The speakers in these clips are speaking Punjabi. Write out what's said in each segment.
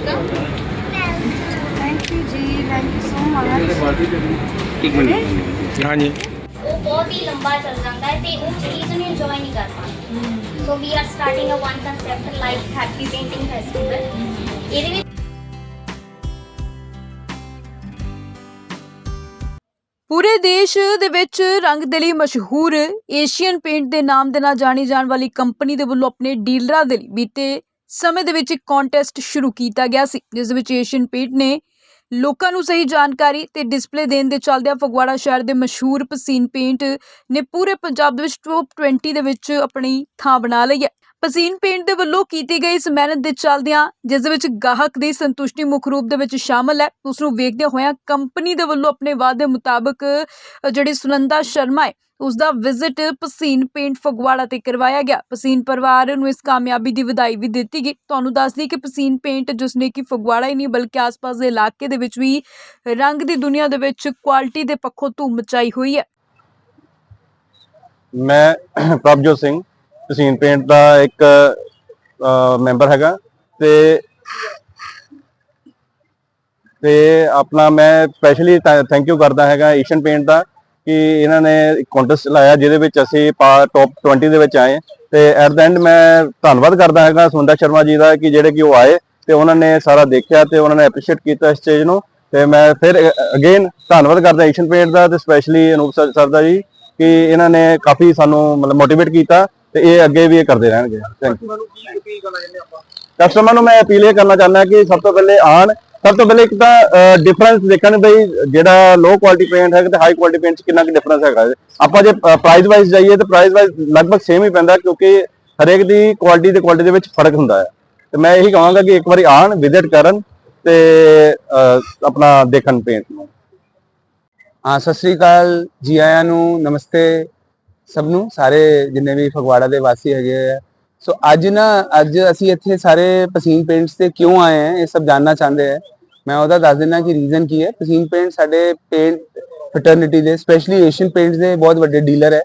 आपका ਥੈਂਕ ਯੂ ਜੀ ਥੈਂਕ ਯੂ ਸੋ ਮਚ ਇੱਕ ਮਿੰਟ ਹਾਂਜੀ वो बहुत ही लंबा चल जाता है ते उस चीज ਨੂੰ enjoy ਨਹੀਂ ਕਰ ਪਾਉਂਦੇ so we are starting a one concept like happy painting festival ਇਹਦੇ ਵਿੱਚ ਪੂਰੇ ਦੇਸ਼ ਦੇ ਵਿੱਚ ਰੰਗ ਦੇ ਲਈ ਮਸ਼ਹੂਰ ਏਸ਼ੀਅਨ ਪੇਂਟ ਦੇ ਨਾਮ ਦੇ ਨਾਲ ਜਾਣੀ ਜਾਣ ਵਾਲੀ ਕੰਪਨੀ ਦੇ ਵੱਲੋਂ ਆਪਣੇ ਡੀਲਰਾਂ ਦੇ ਲਈ ਬੀਤੇ ਸਮੇਂ ਦੇ ਵਿੱਚ ਇੱਕ ਕੰਟੈਸਟ ਸ਼ੁਰੂ ਕੀਤਾ ਗਿਆ ਸੀ, ਜਿਸ ਦੇ ਵਿੱਚ ਏਸ਼ੀਅਨ ਪੇਂਟ ਨੇ ਲੋਕਾਂ ਨੂੰ ਸਹੀ ਜਾਣਕਾਰੀ ਤੇ ਡਿਸਪਲੇ ਦੇਣ ਦੇ ਚੱਲਦਿਆਂ ਫਗਵਾੜਾ ਸ਼ਹਿਰ ਦੇ ਮਸ਼ਹੂਰ ਪਸੀਨ ਪੇਂਟ ਨੇ ਪੂਰੇ ਪੰਜਾਬ ਦੇ ਵਿੱਚ ਟੌਪ 20 ਦੇ ਵਿੱਚ ਆਪਣੀ ਥਾਂ ਬਣਾ ਲਈ ਹੈ। ਪਸੀਨ ਪੇਂਟ ਦੇ ਵੱਲੋਂ ਕੀਤੀ ਗਈ ਇਸ ਮਿਹਨਤ ਦੇ ਚੱਲਦਿਆਂ, ਜਿਸ ਦੇ ਵਿੱਚ ਗਾਹਕ ਦੀ ਸੰਤੁਸ਼ਟੀ ਮੁੱਖ ਰੂਪ ਦੇ ਵਿੱਚ ਸ਼ਾਮਲ ਹੈ, ਉਸ ਨੂੰ ਵੇਖਦਿਆਂ ਹੋਇਆਂ ਕੰਪਨੀ ਦੇ ਵੱਲੋਂ ਆਪਣੇ ਵਾਅਦੇ ਮੁਤਾਬਕ ਜਿਹੜੀ ਸੁਨੰਦਾ ਸ਼ਰਮਾ ਹੈ, ਉਸ ਦਾ ਵਿਜ਼ਿਟ ਪਸੀਨ ਪੇਂਟ ਫਗਵਾੜਾ ਤੇ ਕਰਵਾਇਆ ਗਿਆ। ਪਸੀਨ ਪਰਿਵਾਰ ਨੂੰ ਇਸ ਕਾਮਯਾਬੀ ਦੀ ਵਧਾਈ ਵੀ ਦਿੱਤੀ ਗਈ। ਤੁਹਾਨੂੰ ਦੱਸ ਦਈਏ ਕਿ ਪਸੀਨ ਪੇਂਟ ਜਿਸ ਨੇ ਕਿ ਫਗਵਾੜਾ ਹੀ ਨਹੀਂ, ਬਲਕਿ ਆਸ-ਪਾਸ ਦੇ ਇਲਾਕੇ ਦੇ ਵਿੱਚ ਵੀ ਰੰਗ ਦੀ ਦੁਨੀਆ ਦੇ ਵਿੱਚ ਕੁਆਲਿਟੀ ਦੇ ਪੱਖੋਂ ਧੂਮ ਮਚਾਈ ਹੋਈ ਹੈ। ਮੈਂ ਪ੍ਰਭਜੋਤ ਸਿੰਘ ਤਸੀਨ ਪੇਂਟ ਦਾ ਇੱਕ ਮੈਂਬਰ ਹੈਗਾ ਤੇ ਤੇ ਆਪਣਾ ਮੈਂ ਸਪੈਸ਼ਲੀ ਥੈਂਕ ਯੂ ਕਰਦਾ ਹੈਗਾ ਏਸ਼ੀਅਨ ਪੇਂਟ ਦਾ ਕਿ ਇਹਨਾਂ ਨੇ ਇੱਕ ਕੰਟੈਸਟ ਲਾਇਆ ਜਿਹਦੇ ਵਿੱਚ ਅਸੀਂ ਟੌਪ 20 ਦੇ ਵਿੱਚ ਆਏ ਤੇ ਐਟ ਦਾ ਐਂਡ ਮੈਂ ਧੰਨਵਾਦ ਕਰਦਾ ਹੈਗਾ ਸੁੰਦਰ ਸ਼ਰਮਾ ਜੀ ਦਾ ਕਿ ਜਿਹੜੇ ਕਿ ਉਹ ਆਏ ਤੇ ਉਹਨਾਂ ਨੇ ਸਾਰਾ ਦੇਖਿਆ ਤੇ ਉਹਨਾਂ ਨੇ ਐਪਰੀਸ਼ੀਏਟ ਕੀਤਾ ਇਸ ਚੀਜ਼ ਨੂੰ ਤੇ ਮੈਂ ਫਿਰ ਅਗੇਨ ਧੰਨਵਾਦ ਕਰਦਾ ਏਸ਼ੀਅਨ ਪੇਂਟ ਦਾ ਤੇ ਸਪੈਸ਼ਲੀ ਅਨੂਪ ਸਰ ਸਰ ਦਾ ਜੀ ਕਿ ਇਹਨਾਂ ਨੇ ਕਾਫੀ ਸਾਨੂੰ ਮਤਲਬ ਮੋਟੀਵੇਟ ਕੀਤਾ ਤੇ ਇਹ ਅੱਗੇ ਵੀ ਇਹ ਕਰਦੇ ਰਹਿਣਗੇ। ਥੈਂਕ ਯੂ ਕਸਟਮਰ ਨੂੰ ਮੈਂ ਅਪੀਲ ਇਹ ਕਰਨਾ ਚਾਹੁੰਦਾ ਕਿ ਸਭ ਤੋਂ ਪਹਿਲੇ ਆਣ ਸਭ ਤੋਂ ਪਹਿਲੇ ਇੱਕ ਤਾਂ ਡਿਫਰੈਂਸ ਦੇਖਣ ਬਈ ਜਿਹੜਾ ਲੋ ਕੁਆਲਿਟੀ ਪੇਂਟ ਹੈ ਤੇ ਹਾਈ ਕੁਆਲਿਟੀ ਪੇਂਟ ਚ ਕਿੰਨਾ ਕੁ ਡਿਫਰੈਂਸ ਹੈਗਾ। ਆਪਾਂ ਜੇ ਪ੍ਰਾਈਸ ਵਾਈਜ਼ ਜਾਈਏ ਤਾਂ ਪ੍ਰਾਈਸ ਵਾਈਜ਼ ਲਗਭਗ ਸੇਮ ਹੀ ਪੈਂਦਾ ਕਿਉਂਕਿ ਹਰੇਕ ਦੀ ਕੁਆਲਿਟੀ ਤੇ ਕੁਆਲਿਟੀ ਦੇ ਵਿੱਚ ਫ਼ਰਕ ਹੁੰਦਾ ਹੈ। ਤੇ ਮੈਂ ਇਹੀ ਕਹਾਂਗਾ ਕਿ ਇੱਕ ਵਾਰੀ ਆਣ ਵਿਜ਼ਿਟ ਕਰਨ ਤੇ ਆਪਣਾ ਦੇਖਣ ਪੇਂਟ ਨੂੰ। ਹਾਂ ਸਤਿ ਸ੍ਰੀ ਅਕਾਲ ਜੀ ਆਇਆਂ ਨੂੰ। ਨਮਸਤੇ। ਸਭ ਨੂੰ, ਸਾਰੇ ਜਿੰਨੇ ਵੀ ਫਗਵਾੜਾ ਦੇ ਵਾਸੀ ਹੈਗੇ ਆ। ਸੋ ਅੱਜ ਨਾ, ਅੱਜ ਅਸੀਂ ਇੱਥੇ ਸਾਰੇ ਪਸੀਨ ਪੇਂਟਸ ਤੇ ਕਿਉਂ ਆਏ ਹਾਂ ਇਹ ਸਭ ਜਾਨਣਾ ਚਾਹੁੰਦੇ ਹੈ ਮੈਂ ਉਹਦਾ ਦੱਸ ਦਿੰਦਾ ਕਿ ਰੀਜ਼ਨ ਕੀ ਹੈ। ਪਸੀਨ ਪੇਂਟ ਸਾਡੇ ਪੇਂਟ ਫਟਰਨਿਟੀ ਦੇ ਸਪੈਸ਼ਲੀ ਏਸ਼ੀਅਨ ਪੇਂਟਸ ਦੇ ਬਹੁਤ ਵੱਡੇ ਡੀਲਰ ਹੈ।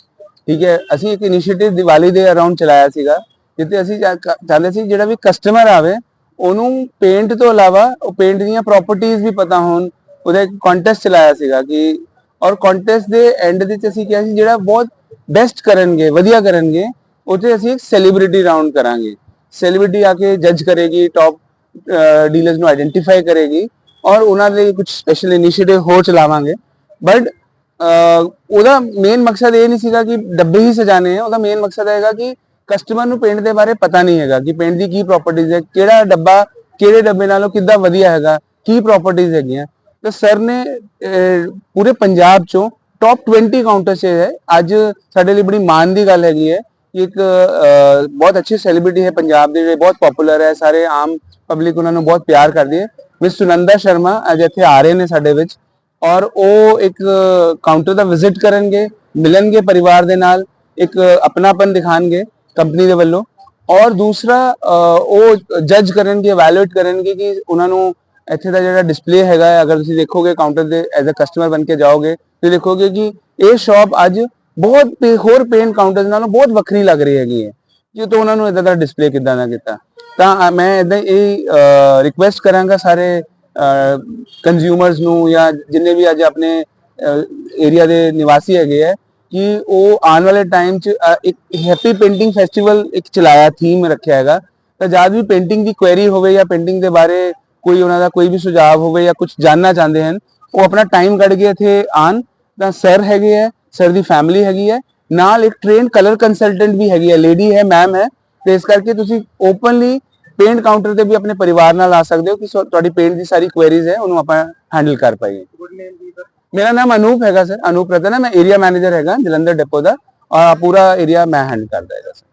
ਠੀਕ ਹੈ, ਅਸੀਂ ਇੱਕ ਇਨੀਸ਼ੀਏਟਿਵ ਦੀਵਾਲੀ ਦੇ ਅਰਾਊਂਡ ਚਲਾਇਆ ਸੀਗਾ ਜਿੱਤੇ ਅਸੀਂ ਚਾਹੁੰਦੇ ਸੀ ਜਿਹੜਾ ਵੀ ਕਸਟਮਰ ਆਵੇ, ਉਹਨੂੰ ਪੇਂਟ ਤੋਂ ਇਲਾਵਾ ਉਹ ਪੇਂਟ ਦੀਆਂ ਪ੍ਰਾਪਰਟੀਆਂ ਵੀ ਪਤਾ ਹੋਣ, ਉਹਦਾ ਇੱਕ ਕੰਟੈਸਟ ਚਲਾਇਆ ਸੀਗਾ ਕਿ, ਔਰ ਕੰਟੈਸਟ ਦੇ ਐਂਡ ਦੇ ਵਿੱਚ ਅਸੀਂ ਕਿਹਾ ਸੀ ਜਿਹੜਾ ਬਹੁਤ ਬੈਸਟ ਕਰਨਗੇ, ਵਧੀਆ ਕਰਨਗੇ, ਉੱਥੇ ਅਸੀਂ ਇੱਕ ਸੈਲੀਬ੍ਰਿਟੀ ਰਾਉਂਡ ਕਰਾਂਗੇ। ਸੈਲੀਬ੍ਰਿਟੀ ਆ ਕੇ ਜੱਜ ਕਰੇਗੀ ਟੌਪ ਡੀਲਰਸ ਨੂੰ ਆਇਡੈਂਟੀਫਾਈ ਕਰੇਗੀ ਔਰ ਉਹਨਾਂ ਦੇ ਕੁਝ ਸਪੈਸ਼ਲ ਇਨੀਸ਼ੀਏਟਿਵ ਹੋਰ ਚਲਾਵਾਂਗੇ। ਬਟ ਉਹਦਾ ਮੇਨ ਮਕਸਦ ਇਹ ਨਹੀਂ ਸੀਗਾ ਕਿ ਡੱਬੇ ਹੀ ਸਜਾਣੇ ਹੈ ਉਹਦਾ ਮੇਨ ਮਕਸਦ ਹੈਗਾ ਕਿ ਕਸਟਮਰ ਨੂੰ ਪੇਂਟ ਦੇ ਬਾਰੇ ਪਤਾ ਨਹੀਂ ਹੈਗਾ ਕਿ ਪੇਂਟ ਦੀ ਕੀ ਪ੍ਰਾਪਰਟੀਆਂ ਹੈ, ਕਿਹੜਾ ਡੱਬਾ ਕਿਹੜੇ ਡੱਬੇ ਨਾਲੋਂ ਕਿੱਦਾਂ ਵਧੀਆ ਹੈਗਾ, ਕੀ ਪ੍ਰਾਪਰਟੀਆਂ ਹੈਗੀਆਂ। ਤਾਂ ਸਰ ਨੇ ਪੂਰੇ ਪੰਜਾਬ ਚੋਂ ਟੌਪ 20 ਕਾਊਂਟਰਸ 'ਚ ਹੈ। ਅੱਜ ਸਾਡੇ ਲਈ ਬੜੀ ਮਾਣ ਦੀ ਗੱਲ ਹੈਗੀ ਹੈ ਕਿ ਇੱਕ ਬਹੁਤ ਅੱਛੀ ਸੈਲੀਬ੍ਰਿਟੀ ਹੈ ਪੰਜਾਬ ਦੇ ਜਿਹੜੇ ਬਹੁਤ ਪਪੂਲਰ ਹੈ ਸਾਰੇ ਆਮ ਪਬਲਿਕ ਉਹਨਾਂ ਨੂੰ ਬਹੁਤ ਪਿਆਰ ਕਰਦੀ ਹੈ। ਮਿਸ ਸੁਨੰਦਾ ਸ਼ਰਮਾ ਅੱਜ ਇੱਥੇ ਆ ਰਹੇ ਨੇ ਸਾਡੇ ਵਿੱਚ ਔਰ ਉਹ ਇੱਕ ਕਾਊਂਟਰ ਦਾ ਵਿਜ਼ਿਟ ਕਰਨਗੇ ਮਿਲਣਗੇ ਪਰਿਵਾਰ ਦੇ ਨਾਲ ਇੱਕ ਆਪਣਾਪਨ ਦਿਖਾਣਗੇ ਕੰਪਨੀ ਦੇ ਵੱਲੋਂ ਔਰ ਦੂਸਰਾ ਉਹ ਜੱਜ ਕਰਨਗੇ ਵੈਲੂਏਟ ਕਰਨਗੇ ਕਿ ਉਹਨਾਂ ਨੂੰ ਇੱਥੇ ਦਾ ਜਿਹੜਾ ਡਿਸਪਲੇ ਹੈਗਾ ਹੈ, ਅਗਰ ਤੁਸੀਂ ਦੇਖੋਗੇ ਕਾਊਂਟਰ ਦੇ ਐਜ਼ ਅ ਕਸਟਮਰ ਬਣ ਕੇ ਜਾਓਗੇ ਤੇ ਦੇਖੋਗੇ ਕਿ ਇਹ ਸ਼ਾਪ ਅੱਜ ਬਹੁਤ ਹੋਰ ਪੇਂਟ ਕਾਊਂਟਰਸ ਨਾਲੋਂ ਬਹੁਤ ਵੱਖਰੀ ਲੱਗ ਰਹੀ ਹੈਗੀ ਹੈ। ਜੇ ਤੋਂ ਉਹਨਾਂ ਨੂੰ ਇਦਾਂ ਦਾ ਡਿਸਪਲੇ ਕਿੱਦਾਂ ਦਾ ਕੀਤਾ? ਤਾਂ ਮੈਂ ਇਦਾਂ ਇਹ ਰਿਕੁਐਸਟ ਕਰਾਂਗਾ ਸਾਰੇ ਕੰਜ਼ਿਊਮਰਸ ਨੂੰ ਜਾਂ ਜਿੰਨੇ ਵੀ ਅੱਜ ਆਪਣੇ ਏਰੀਆ ਦੇ ਨਿਵਾਸੀ ਹੈਗੇ ਆ ਕਿ ਉਹ ਆਉਣ ਵਾਲੇ ਟਾਈਮ 'ਚ ਇੱਕ ਹੈਪੀ ਪੇਂਟਿੰਗ ਫੈਸਟੀਵਲ ਇੱਕ ਚਲਾਇਆ ਥੀਮ ਰੱਖਿਆ ਹੈਗਾ। ਤਾਂ ਜਦ ਵੀ ਪੇਂਟਿੰਗ ਦੀ ਕੁਐਰੀ ਹੋਵੇ ਜਾਂ ਪੇਂਟਿੰਗ ਦੇ ਬਾਰੇ ਕੋਈ ਉਹਨਾਂ ਦਾ ਕੋਈ ਵੀ ਸੁਝਾਅ ਹੋਵੇ ਜਾਂ ਕੁਝ ਜਾਨਣਾ ਚਾਹੁੰਦੇ ਹਨ ਉਹ ਆਪਣਾ ਟਾਈਮ ਕੱਢ ਕੇ ਇੱਥੇ ਆਣ ਤਾਂ ਸਰ ਹੈਗੇ ਹੈ ਸਰ ਦੀ ਫੈਮਿਲੀ ਹੈਗੀ ਹੈ ਨਾਲ ਇੱਕ ਟ੍ਰੇਨ ਕਲਰ ਕੰਸਲਟੈਂਟ ਵੀ ਹੈਗੀ ਹੈ ਲੇਡੀ ਹੈ ਮੈਮ ਹੈ। ਤੇ ਇਸ ਕਰਕੇ ਤੁਸੀਂ ਓਪਨਲੀ ਪੇਂਟ ਕਾਊਂਟਰ ਤੇ ਵੀ ਆਪਣੇ ਪਰਿਵਾਰ ਨਾਲ ਆ ਸਕਦੇ ਹੋ ਕਿ ਤੁਹਾਡੀ ਪੇਂਟ ਦੀ ਸਾਰੀ ਕੁਐਰੀਜ਼ ਹੈ ਉਹਨੂੰ ਆਪਾਂ ਹੈਂਡਲ ਕਰ ਪਾਈਏ। ਮੇਰਾ ਨਾਮ ਅਨੂਪ ਹੈਗਾ ਸਰ ਅਨੂਪ ਰਤਨ ਹੈ ਮੈਂ ਏਰੀਆ ਮੈਨੇਜਰ ਹੈਗਾ ਜਲੰਧਰ ਡਿਪੋ ਦਾ। ਪੂਰਾ ਏਰੀਆ ਮੈਂ ਹੈਂਡਲ ਕਰਦਾ ਹੈਗਾ ਸਰ